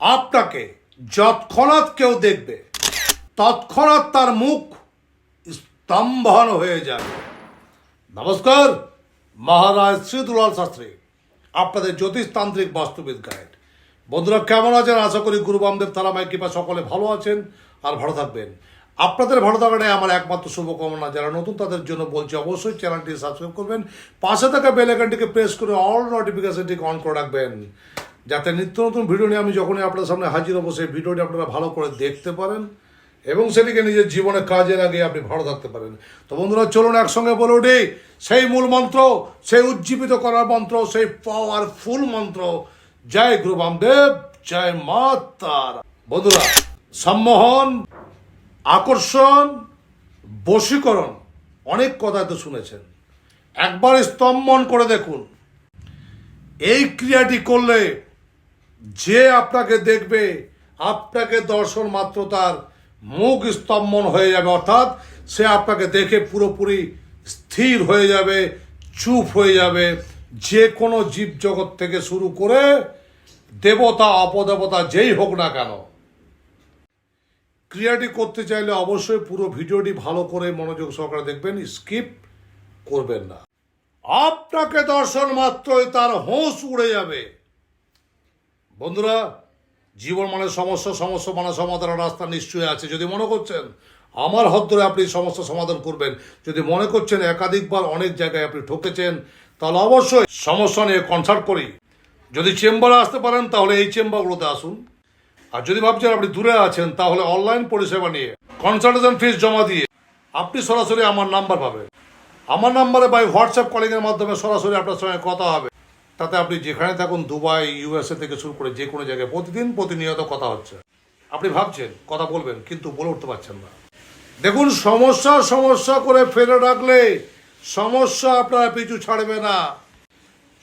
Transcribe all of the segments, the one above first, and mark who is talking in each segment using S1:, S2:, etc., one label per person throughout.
S1: আপনাকে যৎক্ষণাৎ কেউ দেখবে, তৎক্ষণাৎ তার মুখ স্তম্ভন হয়ে যাবে। নমস্কার, মহারাজ শ্রী দুলাল শাস্ত্রী, আপনাদের জ্যোতিষতান্ত্রিক বাস্তুবিদ গাইড। বন্ধুরা, কেমন আছেন? আশা করি গুরু বামদেব তারামাই কৃপা সকলে ভালো আছেন আর ভালো থাকবেন। আপনাদের ভালো থাকাটাই আমার একমাত্র শুভকামনা। যারা নতুন, তাদের জন্য বলছি অবশ্যই চ্যানেলটি সাবস্ক্রাইব করবেন, পাশে থাকা বেল প্রেস করে অল নোটিফিকেশনটিকে অন করে রাখবেন। যাতে নিত্য নতুন ভিডিও নিয়ে আমি যখনই আপনার সামনে হাজির হব, সেই ভিডিওটি আপনারা ভালো করে দেখতে পারেন এবং সেটিকে নিজের জীবনে কাজে লাগিয়ে আপনি ভালো থাকতে পারেন। তো বন্ধুরা, চলুন একসঙ্গে বলে উঠি, সেই মূল মন্ত্র, সেই উজ্জীবিত করার মন্ত্র, সেই পাওয়ারফুল মন্ত্র, জয় গুরু বামদেব, জয় মা তারা। বন্ধুরা, সম্মোহন, আকর্ষণ, বশীকরণ, অনেক কথা তো শুনেছেন। একবার স্তম্ভন করে দেখুন। এই ক্রিয়াটি করলে যে আপনাকে দেখবে, আপনাকে দর্শন মাত্র তার মুখ স্তম্ভন হয়ে যাবে, অর্থাৎ সে আপনাকে দেখে পুরোপুরি স্থির হয়ে যাবে, চুপ হয়ে যাবে। যে কোনো জীব জগৎ থেকে শুরু করে দেবতা, অপদেবতা, যেই হোক না কেন। ক্রিয়াটি করতে চাইলে অবশ্যই পুরো ভিডিওটি ভালো করে মনোযোগ সহকারে দেখবেন, স্কিপ করবেন না। আপনাকে দর্শন মাত্রই তার হোঁশ উড়ে যাবে। বন্ধুরা, জীবন মানে সমস্যা সমস্যা মানে সমাধানের রাস্তা নিশ্চয়ই আছে। যদি মনে করছেন, আমার হাত ধরে আপনি সমস্যা সমাধান করবেন, যদি মনে করছেন একাধিকবার অনেক জায়গায় আপনি ঠকেছেন, তাহলে অবশ্যই সমস্যা নিয়ে কনসাল্ট করি। যদি চেম্বারে আসতে পারেন, তাহলে এই চেম্বারগুলোতে আসুন। আর যদি ভাবছেন আপনি দূরে আছেন, তাহলে অনলাইন পরিষেবা নিয়ে কনসালটেশন ফিস জমা দিয়ে আপনি সরাসরি আমার নাম্বার পাবেন। আমার নাম্বারে বাই হোয়াটসঅ্যাপ কলিংয়ের মাধ্যমে সরাসরি আপনার সঙ্গে কথা হবে। তাতে আপনি যেখানে থাকুন, দুবাই ইউএসএ থেকে শুরু করে যে কোনো জায়গায় প্রতিদিন প্রতিনিয়ত কথা হচ্ছে। আপনি ভাবছেন, কথা বলবেন, কিন্তু বলে উঠতে পারছেন না। দেখুন, সমস্যা সমস্যা করে ফেলে রাখলে সমস্যা আপনার পিছু ছাড়বে না।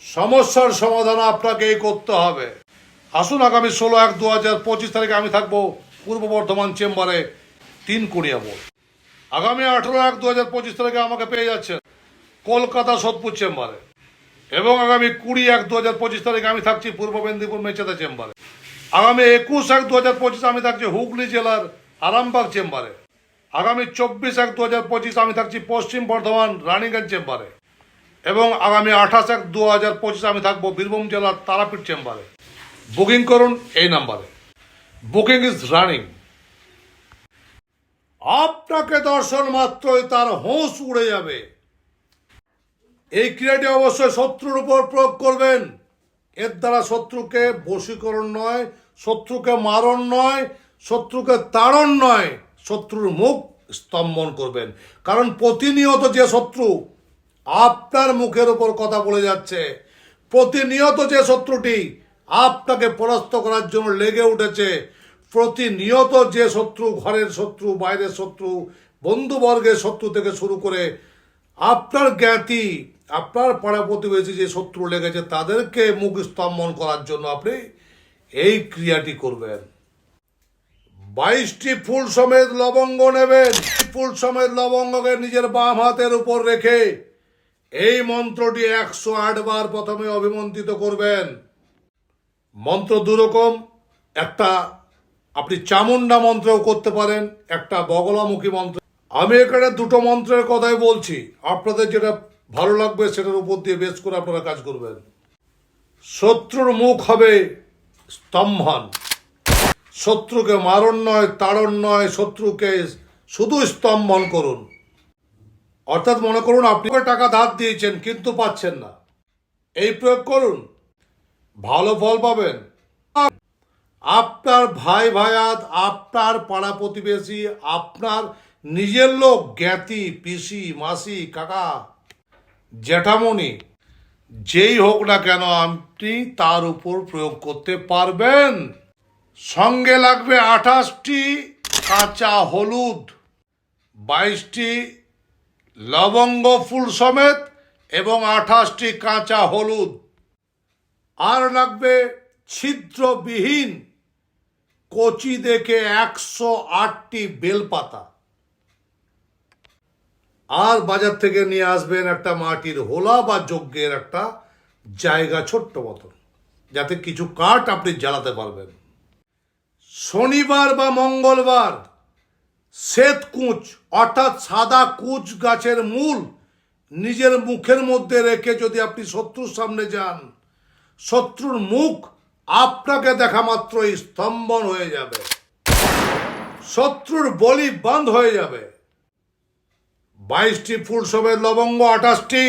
S1: সমস্যার সমাধান আপনাকেই করতে হবে। আসুন, আগামী ষোলো এক দু হাজার পঁচিশ তারিখে আমি থাকব পূর্ব বর্ধমান চেম্বারে তিন কুড়িয়া মোড়। আগামী আঠেরো এক দু হাজার পঁচিশ তারিখে আমাকে পেয়ে যাচ্ছেন কলকাতা সোদপুর চেম্বারে। এবং আগামী কুড়ি এক দু হাজার পঁচিশ তারিখে আমি থাকছি পূর্ব মেদিনীপুর মেচেদা চেম্বারে। আগামী একুশ এক দু হাজার পঁচিশ আমি থাকছি হুগলি জেলার আরামবাগ চেম্বারে। আগামী চব্বিশ এক দু হাজার পঁচিশ আমি থাকছি পশ্চিম বর্ধমান রানীগঞ্জ চেম্বারে। এবং আগামী আঠাশ এক দু হাজার পঁচিশ আমি থাকব বীরভূম জেলার তারাপীঠ চেম্বারে। বুকিং করুন এই নাম্বারে। Booking is running. আপনাকে দর্শন মাত্রই তার হোঁশ উড়ে যাবে। এই ক্রিয়াটি অবশ্যই শত্রুর উপর প্রয়োগ করবেন। এর দ্বারা শত্রুকে বশীকরণ নয়, শত্রুকে মারণ নয়, শত্রুকে তাড়ন নয়, শত্রুর মুখ স্তম্ভন করবেন। কারণ প্রতিনিয়ত যে শত্রু আপনার মুখের উপর কথা বলে যাচ্ছে, প্রতিনিয়ত যে শত্রুটি আপনাকে পরাস্ত করার জন্য লেগে উঠেছে, প্রতিনিয়ত যে শত্রু ঘরের শত্রু, বাইরের শত্রু, বন্ধুবর্গের শত্রু থেকে শুরু করে আপনার জ্ঞাতি, আপনার পাড়া প্রতিবেশী যে শত্রু লেগেছে, তাদেরকে মুখ স্তম্ভন করার জন্য আপনি এই ক্রিয়াটি করবেন। বাইশটি ফুল সমেত লবঙ্গ নেবেন। ফুল সমেত লবঙ্গকে নিজের বাম হাতের উপর রেখে এই মন্ত্রটি একশো আট বার প্রথমে অভিমন্ত্রিত করবেন। মন্ত্র দুরকম, একটা আপনি চামুন্ডা মন্ত্রও করতে পারেন, একটা বগলামুখী মন্ত্র আমি এখানে দুটো মন্ত্রের কথাই বলছি। আপনাদের যেটা ভালো লাগবে সেটার উপর দিয়ে বেশ করে আপনারা কাজ করবেন। শত্রুর মুখ হবে স্তম্ভন। শত্রুকে মারণ নয়, তাড়ন নয়, শত্রুকে শুধু স্তম্ভন করুন। অর্থাৎ মনে করুন, আপনি টাকা ধার দিয়েছেন, কিন্তু পাচ্ছেন না। এই প্রয়োগ করুন। ভালো ফল পাবেন। আপনার ভাই ভায়াত, আপনার পাড়া প্রতিবেশী, আপনার নিজের লোক, জ্ঞাতি, পিসি, মাসি, কাকা জ্যাঠামণি যেই হোক না কেন আপনি তার উপর প্রয়োগ করতে পারবেন। সঙ্গে লাগবে আঠাশটি কাঁচা হলুদ, বাইশটি লবঙ্গ ফুল সমেত এবং আঠাশটি কাঁচা হলুদ। আর লাগবে ছিদ্রবিহীন কচি দেখে একশো আটটি বেলপাতা। আর বাজার থেকে নিয়ে আসবেন একটা মাটির হোলা বা যজ্ঞের একটা জায়গা, ছোট্ট মতন, যাতে কিছু কাঠ আপনি জ্বালাতে পারবেন। শনিবার বা মঙ্গলবার শ্বেত কুচ, অর্থাৎ সাদা কুচ গাছের মূল নিজের মুখের মধ্যে রেখে যদি আপনি শত্রুর সামনে যান, শত্রুর মুখ আপনাকে দেখা মাত্রই স্তম্ভন হয়ে যাবে। শত্রুর বলি বন্ধ হয়ে যাবে। বাইশটি ফুলসবের লবঙ্গ, আঠাশটি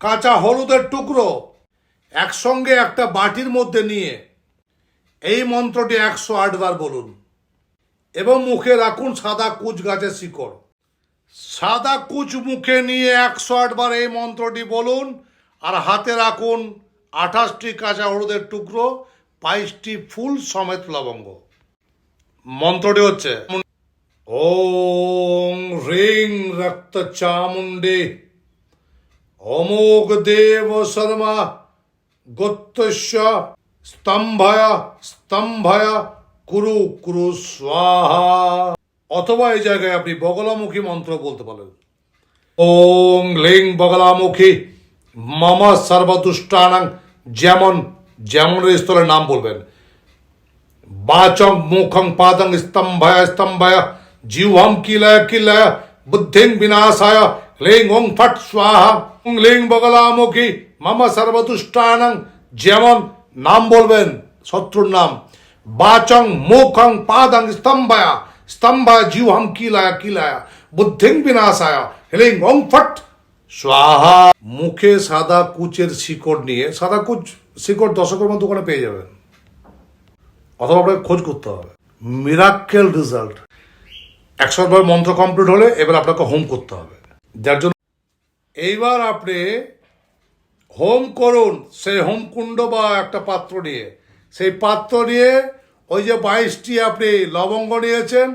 S1: কাঁচা হলুদের টুকরো একসঙ্গে একটা বাটির মধ্যে নিয়ে এই মন্ত্রটি একশো আটবার বলুন এবং মুখে রাখুন সাদা কুচ গাছের শিকড়। সাদা কুচ মুখে নিয়ে একশো আটবার এই মন্ত্রটি বলুন আর হাতে রাখুন আঠাশটি কাঁচা হলুদের টুকরো, বাইশটি ফুল সমেত লবঙ্গ। মন্ত্রটি হচ্ছে ওম রিং রক্ত চামুণ্ডে অমোঘ দেব শর্মা গোত্রস্য স্তম্ভয় স্তম্ভয় কুরু কুরু স্বাহা অথবা এই জায়গায় আপনি বগলামুখী মন্ত্র বলতে পারেন। ওং লিং বগলামুখী, মম সর্বদুষ্টানাং যেমন যেমন স্থলের নাম বলবেন। বাচং মুখং পাদং স্তম্ভয় স্তম্ভয় जीवं किलय किलय बुद्धिं विनाशाय ह्लीं ओं फट् स्वाहा ওং লিং বগলামুখী মম সর্বদুষ্টানং যেমন নাম বলবেন শত্রুর নাম বাচং মুখং পাদং স্তম্ভয়া স্তম্ভয় জীবহম কিলায় কিলায় বুদ্ধিং বিনাশায় হ্লিং ওং ফট স্বাহা মুখে সাদা কুচের শিকড় নিয়ে সাদা কুচ শিকড় দশকের মতো দোকানে পেয়ে যাবেন অথবা আপনাকে খোঁজ করতে হবে মিরাক্কেল রেজাল্ট একশো বার মন্ত্র কমপ্লিট হলে এবার আপনাকে হোম করতে হবে। যার জন্য এইবার আপনি হোম করুন, সেই হোম কুণ্ড বা একটা পাত্র নিয়ে। সেই পাত্র নিয়ে ওই যে বাইশটি আপনি লবঙ্গ নিয়েছেন,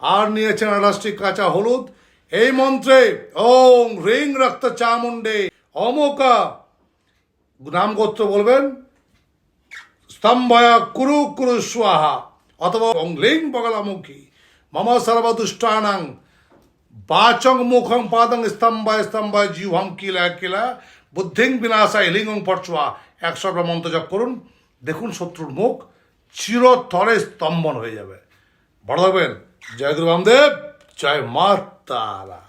S1: আর নিয়েছেন আঠাশটি কাঁচা হলুদ। এই মন্ত্রে ওং রিং রক্ত চামুন্ডে অমোকা, নাম গোত্র বলবেন, স্তম্ভয় কুরু কুরু স্বাহা, অথবা অং লিং বগলামুখী। মম সর্বদুষ্টানাং বাচং মুখং পাদং স্তম্ভায় স্তম্ভায় জিহং কিলা কিলা বুদ্ধিং বিনাশায় লিঙ্গং পটসুয়া একশো মন্ত্র জপ করুন দেখুন শত্রুর মুখ চিরতরে স্তম্ভন হয়ে যাবে বড় থাকবেন জয় গুরু বামদেব জয় মা তারা